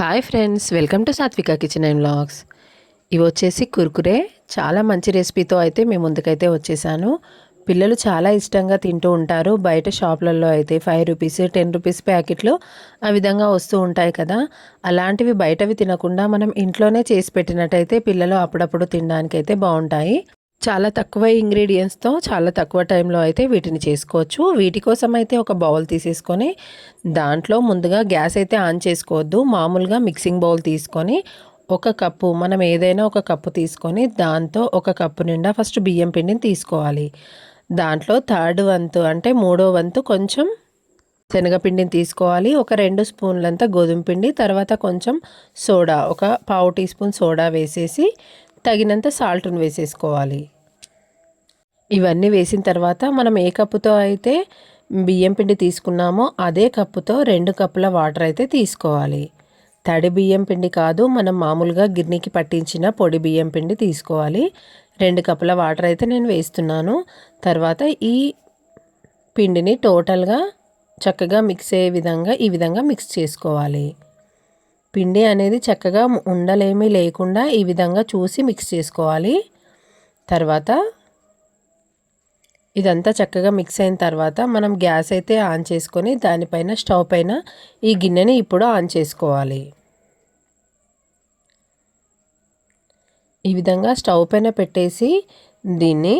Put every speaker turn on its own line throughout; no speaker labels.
Hi friends welcome to Satvika kitchen and vlogs. ఇవి వచ్చేసి కుర్కురే. చాలా మంచి రెసిపీతో అయితే మేము ముందుకైతే వచ్చేసాను. పిల్లలు చాలా ఇష్టంగా తింటూ ఉంటారు. బయట షాపులలో అయితే ఫైవ్ రూపీస్ టెన్ రూపీస్ ప్యాకెట్లు ఆ విధంగా వస్తూ ఉంటాయి కదా. అలాంటివి బయటవి తినకుండా మనం ఇంట్లోనే చేసి పెట్టినట్టయితే పిల్లలు అప్పుడప్పుడు తినడానికి అయితే బాగుంటాయి. చాలా తక్కువ ఇంగ్రీడియంట్స్తో చాలా తక్కువ టైంలో అయితే వీటిని చేసుకోవచ్చు. వీటి కోసం అయితే ఒక బౌల్ తీసేసుకొని దాంట్లో ముందుగా గ్యాస్ అయితే ఆన్ చేసుకోవద్దు. మామూలుగా మిక్సింగ్ బౌల్ తీసుకొని ఒక కప్పు మనం ఏదైనా ఒక కప్పు తీసుకొని దాంతో ఒక కప్పు నిండా ఫస్ట్ బియ్యం పిండిని తీసుకోవాలి. దాంట్లో థర్డ్ వంతు అంటే మూడో వంతు కొంచెం శనగపిండిని తీసుకోవాలి. ఒక రెండు స్పూన్లంతా గోధుమ పిండి తర్వాత కొంచెం సోడా ఒక పావు టీ స్పూన్ సోడా వేసేసి తగినంత సాల్ట్ను వేసేసుకోవాలి. ఇవన్నీ వేసిన తర్వాత మనం ఏ కప్పుతో అయితే బియ్యం పిండి తీసుకున్నామో అదే కప్పుతో రెండు కప్పుల వాటర్ అయితే తీసుకోవాలి. తడి బియ్యం పిండి కాదు మనం మామూలుగా గిన్నెకి పట్టించిన పొడి బియ్యం పిండి తీసుకోవాలి. రెండు కప్పుల వాటర్ అయితే నేను వేస్తున్నాను. తర్వాత ఈ పిండిని టోటల్గా చక్కగా మిక్స్ అయ్యే విధంగా ఈ విధంగా మిక్స్ చేసుకోవాలి. పిండి అనేది చక్కగా ఉండలేమీ లేకుండా ఈ విధంగా చూసి మిక్స్ చేసుకోవాలి. తర్వాత ఇదంతా చక్కగా మిక్స్ అయిన తర్వాత మనం గ్యాస్ అయితే ఆన్ చేసుకొని దానిపైన స్టవ్ పైన ఈ గిన్నెని ఇప్పుడు ఆన్ చేసుకోవాలి. ఈ విధంగా స్టవ్ పైన పెట్టేసి దీన్ని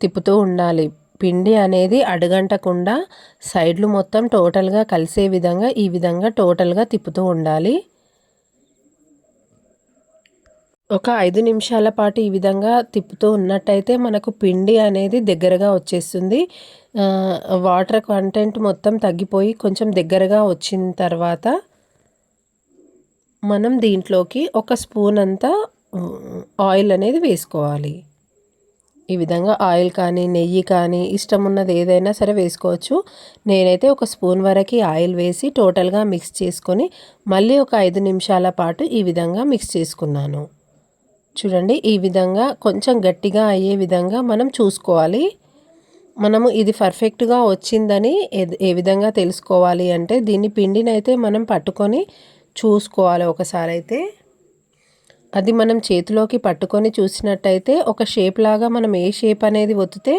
తిప్పుతూ ఉండాలి. పిండి అనేది అడుగంటకుండా సైడ్లు మొత్తం టోటల్గా కలిసే విధంగా ఈ విధంగా టోటల్గా తిప్పుతూ ఉండాలి. ఒక ఐదు నిమిషాల పాటు ఈ విధంగా తిప్పుతూ ఉన్నట్టయితే మనకు పిండి అనేది దగ్గరగా వచ్చేస్తుంది. వాటర్ కంటెంట్ మొత్తం తగ్గిపోయి కొంచెం దగ్గరగా వచ్చిన తర్వాత మనం దీంట్లోకి ఒక స్పూన్ అంతా ఆయిల్ అనేది వేసుకోవాలి. ఈ విధంగా ఆయిల్ కానీ నెయ్యి కానీ ఇష్టం ఉన్నది ఏదైనా సరే వేసుకోవచ్చు. నేనైతే ఒక స్పూన్ వరకు ఆయిల్ వేసి టోటల్గా మిక్స్ చేసుకొని మళ్ళీ ఒక ఐదు నిమిషాల పాటు ఈ విధంగా మిక్స్ చేసుకున్నాను. చూడండి ఈ విధంగా కొంచెం గట్టిగా అయ్యే విధంగా మనం చూసుకోవాలి. మనము ఇది పర్ఫెక్ట్గా వచ్చిందని ఏ విధంగా తెలుసుకోవాలి అంటే దీన్ని పిండినైతే మనం పట్టుకొని చూసుకోవాలి ఒకసారి అయితే అది మనం చేతిలోకి పట్టుకొని చూసినట్టయితే ఒక షేప్ లాగా మనం ఏ షేప్ అనేది ఒత్తితే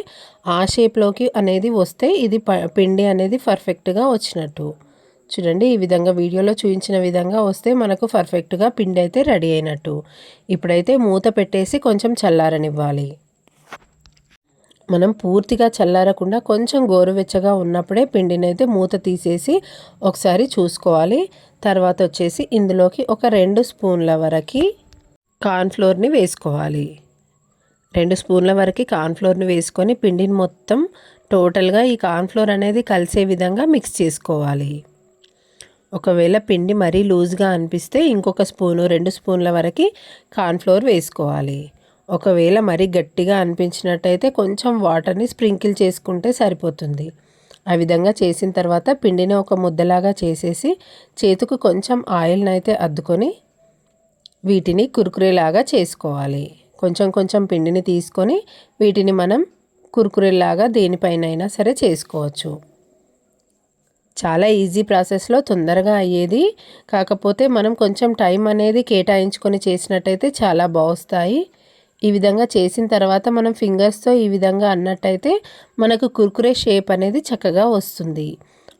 ఆ షేప్లోకి అనేది వస్తే ఇది పిండి అనేది పర్ఫెక్ట్గా వచ్చినట్టు. చూడండి ఈ విధంగా వీడియోలో చూపించిన విధంగా వస్తే మనకు పర్ఫెక్ట్గా పిండి అయితే రెడీ అయినట్టు. ఇప్పుడైతే మూత పెట్టేసి కొంచెం చల్లారనివ్వాలి. మనం పూర్తిగా చల్లారకుండా కొంచెం గోరువెచ్చగా ఉన్నప్పుడే పిండిని అయితే మూత తీసేసి ఒకసారి చూసుకోవాలి. తర్వాత వచ్చేసి ఇందులోకి ఒక రెండు స్పూన్ల వరకు కార్న్ఫ్లోర్ని వేసుకోవాలి. రెండు స్పూన్ల వరకు కార్న్ఫ్లోర్ని వేసుకొని పిండిని మొత్తం టోటల్గా ఈ కార్న్ఫ్లోర్ అనేది కలిసే విధంగా మిక్స్ చేసుకోవాలి. ఒకవేళ పిండి మరీ లూజ్గా అనిపిస్తే ఇంకొక స్పూను రెండు స్పూన్ల వరకు కార్న్ఫ్లోర్ వేసుకోవాలి. ఒకవేళ మరీ గట్టిగా అనిపించినట్టయితే కొంచెం వాటర్ని స్ప్రింకిల్ చేసుకుంటే సరిపోతుంది. ఆ విధంగా చేసిన తర్వాత పిండిని ఒక ముద్దలాగా చేసేసి చేతికి కొంచెం ఆయిల్ని అయితే అద్దుకొని వీటిని కురుకురేలాగా చేసుకోవాలి. కొంచెం కొంచెం పిండిని తీసుకొని వీటిని మనం కురుకురేలాగా దేనిపైనైనా సరే చేసుకోవచ్చు. చాలా ఈజీ ప్రాసెస్లో తొందరగా అయ్యేది. కాకపోతే మనం కొంచెం టైం అనేది కేటాయించుకొని చేసినట్టయితే చాలా బాగుస్తాయి ఈ విధంగా చేసిన తర్వాత మనం ఫింగర్స్తో ఈ విధంగా అన్నట్టయితే మనకు కుర్కురే షేప్ అనేది చక్కగా వస్తుంది.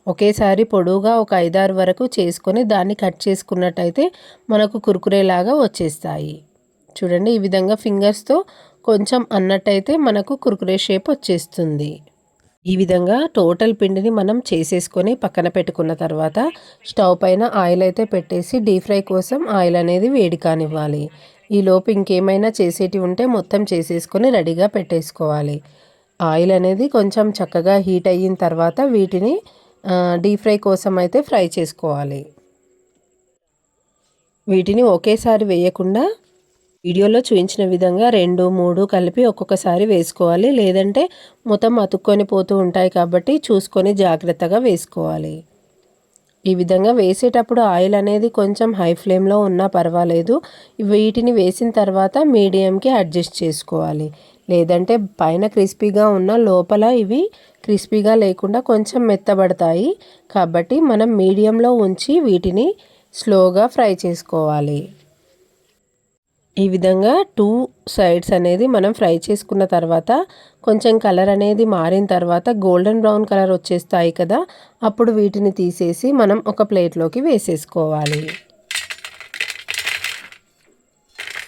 ఒకేసారి పొడవుగా ఒక ఐదారు వరకు చేసుకొని దాన్ని కట్ చేసుకున్నట్టయితే మనకు కుర్కురేలాగా వచ్చేస్తాయి. చూడండి ఈ విధంగా ఫింగర్స్తో కొంచెం అన్నట్టయితే మనకు కుర్కురే షేప్ వచ్చేస్తుంది. ఈ విధంగా టోటల్ పిండిని మనం చేసేసుకొని పక్కన పెట్టుకున్న తర్వాత స్టవ్ పైన ఆయిల్ అయితే పెట్టేసి డీప్ ఫ్రై కోసం ఆయిల్ అనేది వేడి కానివ్వాలి. ఈలోపు ఇంకేమైనా చేసేటి ఉంటే మొత్తం చేసేసుకొని రెడీగా పెట్టేసుకోవాలి. ఆయిల్ అనేది కొంచెం చక్కగా హీట్ అయిన తర్వాత వీటిని డీప్ ఫ్రై కోసం అయితే ఫ్రై చేసుకోవాలి. వీటిని ఒకేసారి వేయకుండా వీడియోలో చూపించిన విధంగా రెండు మూడు కలిపి ఒక్కొక్కసారి వేసుకోవాలి. లేదంటే మొత్తం అతుక్కొని పోతూ ఉంటాయి కాబట్టి చూసుకొని జాగ్రత్తగా వేసుకోవాలి. ఈ విధంగా వేసేటప్పుడు ఆయిల్ అనేది కొంచెం హై ఫ్లేమ్లో ఉన్నా పర్వాలేదు. వీటిని వేసిన తర్వాత మీడియంకి అడ్జస్ట్ చేసుకోవాలి. లేదంటే పైన క్రిస్పీగా ఉన్న లోపల ఇవి క్రిస్పీగా లేకుండా కొంచెం మెత్తబడతాయి. కాబట్టి మనం మీడియంలో ఉంచి వీటిని స్లోగా ఫ్రై చేసుకోవాలి. ఈ విధంగా టూ సైడ్స్ అనేది మనం ఫ్రై చేసుకున్న తర్వాత కొంచెం కలర్ అనేది మారిన తర్వాత గోల్డెన్ బ్రౌన్ కలర్ వచ్చేస్తాయి కదా అప్పుడు వీటిని తీసేసి మనం ఒక ప్లేట్లోకి వేసేసుకోవాలి.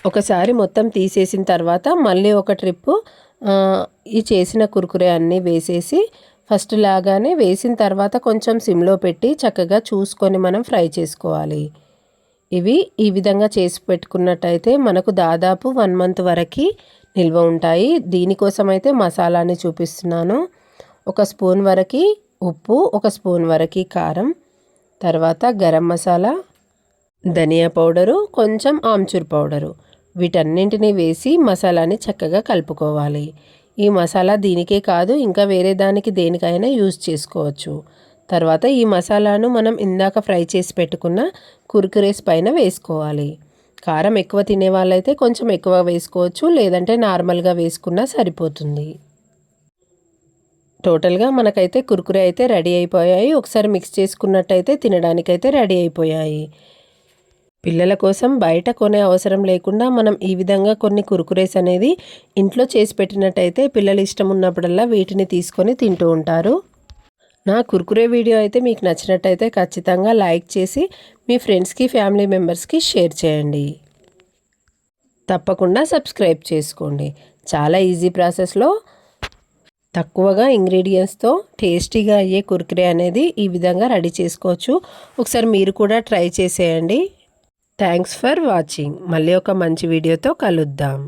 ఒకసారి మొత్తం తీసేసిన తర్వాత మళ్ళీ ఒక ట్రిప్పు ఈ చేసిన కురుకురే అన్నీ వేసేసి ఫస్ట్ లాగానే వేసిన తర్వాత కొంచెం సిమ్లో పెట్టి చక్కగా చూసుకొని మనం ఫ్రై చేసుకోవాలి. ఇవి ఈ విధంగా చేసి పెట్టుకున్నట్టయితే మనకు దాదాపు వన్ మంత్ వరకు నిల్వ ఉంటాయి. దీనికోసం అయితే మసాలాని చూపిస్తున్నాను. ఒక స్పూన్ వరకు ఉప్పు ఒక స్పూన్ వరకు కారం తర్వాత గరం మసాలా ధనియా పౌడరు కొంచెం ఆమ్చూర్ పౌడరు. వీటన్నింటినీ వేసి మసాలాని చక్కగా కలుపుకోవాలి. ఈ మసాలా దీనికే కాదు ఇంకా వేరే దానికి దేనికైనా యూజ్ చేసుకోవచ్చు. తర్వాత ఈ మసాలాను మనం ఇందాక ఫ్రై చేసి పెట్టుకున్న కుర్కురేస్ పైన వేసుకోవాలి. కారం ఎక్కువ తినే వాళ్ళైతే కొంచెం ఎక్కువ వేసుకోవచ్చు లేదంటే నార్మల్గా వేసుకున్నా సరిపోతుంది. టోటల్గా మనకైతే కుర్కురే అయితే రెడీ అయిపోయాయి. ఒకసారి మిక్స్ చేసుకున్నట్టయితే తినడానికైతే రెడీ అయిపోయాయి. పిల్లల కోసం బయట కొనే అవసరం లేకుండా మనం ఈ విధంగా కొన్ని కురుకురేస్ అనేది ఇంట్లో చేసి పెట్టినట్టయితే పిల్లలు ఇష్టం ఉన్నప్పుడల్లా వీటిని తీసుకొని తింటూ ఉంటారు. నా కుర్కురే వీడియో అయితే మీకు నచ్చినట్టయితే ఖచ్చితంగా లైక్ చేసి మీ ఫ్రెండ్స్కి ఫ్యామిలీ మెంబర్స్కి షేర్ చేయండి. తప్పకుండా సబ్స్క్రైబ్ చేసుకోండి. చాలా ఈజీ ప్రాసెస్లో తక్కువగా ఇంగ్రీడియంట్స్తో టేస్టీగా అయ్యే కుర్కురే అనేది ఈ విధంగా రెడీ చేసుకోవచ్చు. ఒకసారి మీరు కూడా ట్రై చేసేయండి. Thanks for watching. మళ్ళీ ఒక మంచి వీడియోతో కలుద్దాం.